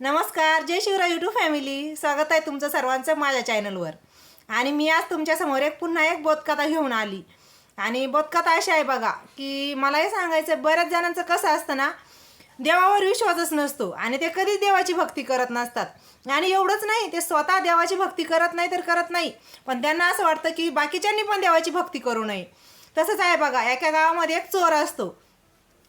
नमस्कार जय Shivray YouTube family स्वागत आहे तुमचं सर्वांचं माझ्या चॅनलवर आणि मी आज तुमच्यासमोर एक पुन्हा एक बोधकथा घेऊन आली. आणि बोधकथा अशी आहे बघा की मला हे सांगायचं बऱ्याच जणांचं कसं असतं ना देवावर विश्वासच नसतो आणि ते कधीच देवाची भक्ती करत नसतात. आणि एवढंच नाही ते स्वतः देवाची भक्ती करत नाही तर करत नाही. पण त्यांना असं वाटतं की बाकीच्यांनी पण देवाची भक्ती करू नये. तसंच आहे बघा एका गावामध्ये एक चोर असतो.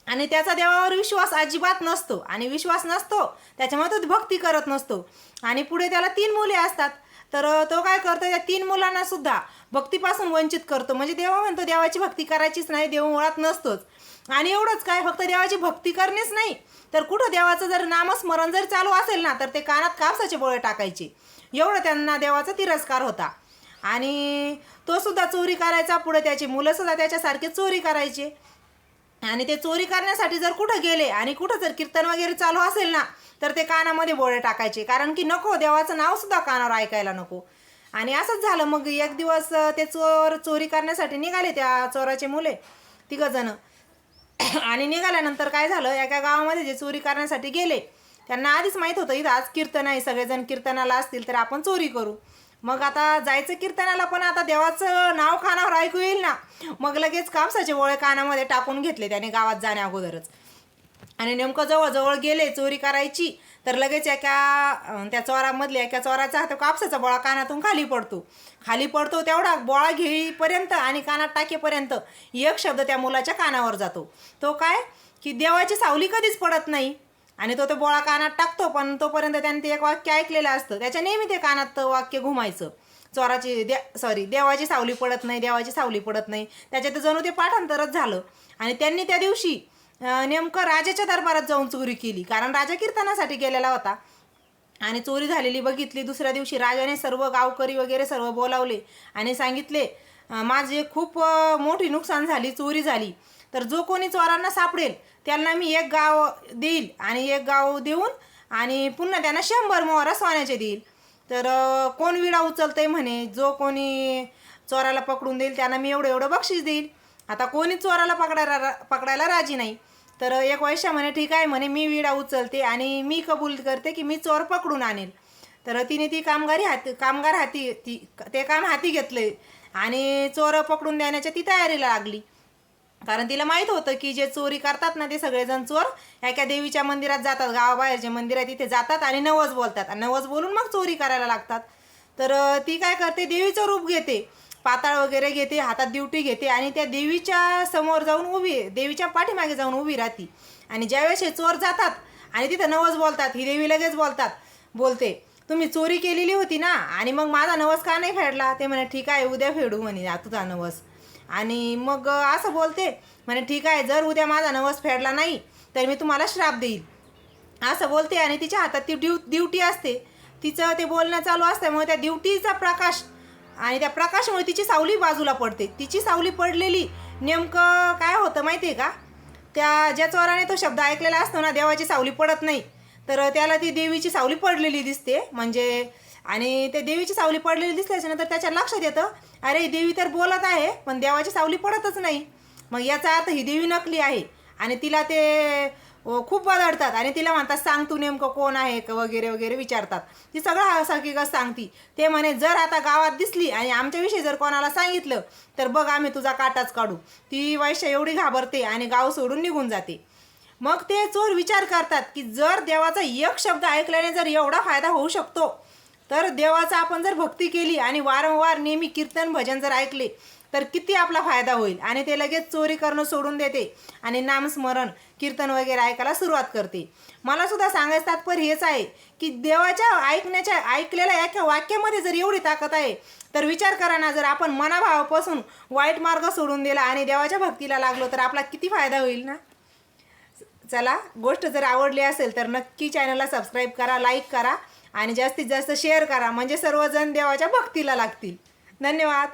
आणि त्याचा देवावर विश्वास अजिबात नसतो. आणि विश्वास नसतो त्याच्यामुळे तो भक्ती करत नसतो. आणि पुढे त्याला तीन मुले असतात. तर तो काय करतो त्या तीन मुलांना सुद्धा भक्तीपासून वंचित करतो. म्हणजे देवा म्हणतो देवाची भक्ती करायचीच नाही देव मुळात नसतोच. आणि एवढंच काय फक्त देवाची भक्ती करणेच नाही. तर कुठं देवाचं जर नामस्मरण जर चालू असेल ना तर ते कानात कापसाचे बोळे टाकायचे. एवढं त्यांना देवाचा तिरस्कार होता. आणि तो सुद्धा चोरी करायचा पुढे त्याची मुलंसुद्धा त्याच्यासारखे चोरी करायचे. आणि ते चोरी करण्यासाठी जर कुठं गेले आणि कुठं जर कीर्तन वगैरे चालू असेल ना तर ते कानामध्ये बोळे टाकायचे. कारण की नको देवाचं नावसुद्धा कानावर ऐकायला नको. आणि असंच झालं मग एक दिवस ते चोर चोरी करण्यासाठी निघाले त्या चोराचे मुले तिघंजणं जण. आणि निघाल्यानंतर काय झालं एका गावामध्ये जे चोरी करण्यासाठी गेले त्यांना आधीच माहीत होतं इथं आज कीर्तन आहे सगळेजण कीर्तनाला असतील तर आपण चोरी करू. मग आता जायचं कीर्तनाला पण आता देवाचं नाव कानावर ऐकू येईल ना. मग लगेच कापसाचे गोळे कानामध्ये टाकून घेतले त्याने गावात जाण्या अगोदरच. आणि नेमकं जवळजवळ गेले चोरी करायची तर लगेच एका त्या चोरामधल्या एका चोराचा तो कापसाचा बोळा कानातून खाली पडतो. खाली पडतो तेवढा बोळा घेईपर्यंत आणि कानात टाकेपर्यंत एक शब्द त्या मुलाच्या कानावर जातो. तो काय? की देवाची सावली कधीच पडत नाही. आणि तो तो बोळा कानात टाकतो पण तोपर्यंत त्याने ते एक वाक्य ऐकलेलं असतं. त्याच्या नेहमी ते कानात वाक्य घुमायचं. चोराची दे सॉरी देवाची सावली पडत नाही देवाची सावली पडत नाही. त्याच्यात जणू ते पाठांतरच झालं. आणि त्यांनी त्या दिवशी नेमकं राजाच्या दरबारात जाऊन चोरी केली. कारण राजा कीर्तनासाठी गेलेला होता. आणि चोरी झालेली बघितली. दुसऱ्या दिवशी राजाने सर्व गावकरी वगैरे सर्व बोलावले आणि सांगितले माझे खूप मोठी नुकसान झाली चोरी झाली. तर जो कोणी चोरांना सापडेल त्यांना मी एक गाव देईल आणि एक गाव देऊन आणि पुन्हा त्यांना शंभर मोहरा सोन्याचे देईल. तर कोण विडा उचलतंय म्हणे जो कोणी चोराला पकडून देईल त्यांना मी एवढं एवढं बक्षीस देईल. आता कोणी चोराला पकडायला पकडायला राजी नाही. तर एक वैशा म्हणे ठीक आहे म्हणे मी विडा उचलते आणि मी कबूल करते की मी चोर पकडून आणेल. तर तिने ती कामगारी हाती कामगार हाती ती ते काम हाती घेतले आणि चोर पकडून देण्याच्या ती तयारीला लागली. कारण तिला माहीत होतं की जे चोरी करतात ना ते सगळेजण चोर एका देवीच्या मंदिरात जातात गावाबाहेर जे मंदिर आहे तिथे जातात आणि नवस बोलतात. आणि नवस बोलून मग चोरी करायला लागतात. तर ती काय करते देवीचं रूप घेते पाताळ वगैरे घेते हातात ड्युटी घेते आणि त्या देवीच्या समोर जाऊन उभी देवीच्या पाठीमागे जाऊन उभी राहते. आणि ज्यावेळेस हे चोर जातात आणि तिथं नवस बोलतात ही देवी लगेच बोलतात बोलते तुम्ही चोरी केलेली होती ना आणि मग माझा नवस का नाही फेडला? ते म्हणे ठीक आहे उद्या फेडू म्हणे तुझा नवस. आणि मग असं बोलते म्हणे ठीक आहे जर उद्या माझा नवस फेडला नाही तर मी तुम्हाला श्राप देईल. असं बोलते आणि तिच्या हातात ती ड्यू ड्युटी असते. तिचं ते बोलणं चालू असल्यामुळे त्या ड्युटीचा प्रकाश आणि त्या प्रकाशामुळे तिची सावली बाजूला पडते. तिची सावली पडलेली नेमकं काय होतं माहिती आहे का? त्या ज्या चोराने तो शब्द ऐकलेला असतो ना देवाची सावली पडत नाही. तर त्याला ती देवीची सावली पडलेली दिसते. म्हणजे आणि ते देवीची सावली पडलेली दिसल्याच्यानंतर त्याच्या लक्षात येतं अरे देवी तर बोलत आहे पण देवाची सावली पडतच नाही. मग याचा अर्थ ही देवी नकली आहे. आणि तिला ते खूप बदडतात आणि तिला म्हणतात सांग तू नेमकं कोण आहे? का वगैरे वगैरे विचारतात. ती सगळं हकीकत सांगती. ते म्हणे जर आता गावात दिसली आणि आमच्याविषयी जर कोणाला सांगितलं तर बघ आम्ही तुझा काटाच काढू. ती वैश्य एवढी घाबरते आणि गाव सोडून निघून जाते. मग ते चोर विचार करतात की जर देवाचा एक शब्द ऐकल्याने जर एवढा फायदा होऊ शकतो तर देवाचा आपण जर भक्ती केली आणि वारंवार नेहमी कीर्तन भजन जर ऐकले तर किती आपला फायदा होईल? आणि ते लगेच चोरी करणं सोडून देते आणि नामस्मरण कीर्तन वगैरे ऐकायला सुरुवात करते. मला सुद्धा सांगायचं तात्पर्य हेच आहे की देवाच्या ऐकण्याच्या ऐकलेल्या एका वाक्यामध्ये जर एवढी ताकद आहे तर विचार करा ना जर आपण मनाभावापासून वाईट मार्ग सोडून दिला आणि देवाच्या भक्तीला लागलो तर आपला किती फायदा होईल ना? चला गोष्ट जर आवडली असेल तर नक्की चॅनलला सबस्क्राईब करा लाईक करा. आणि जास्तीत जास्त शेअर करा. म्हणजे सर्वजण देवाच्या भक्तीला लागतील. धन्यवाद.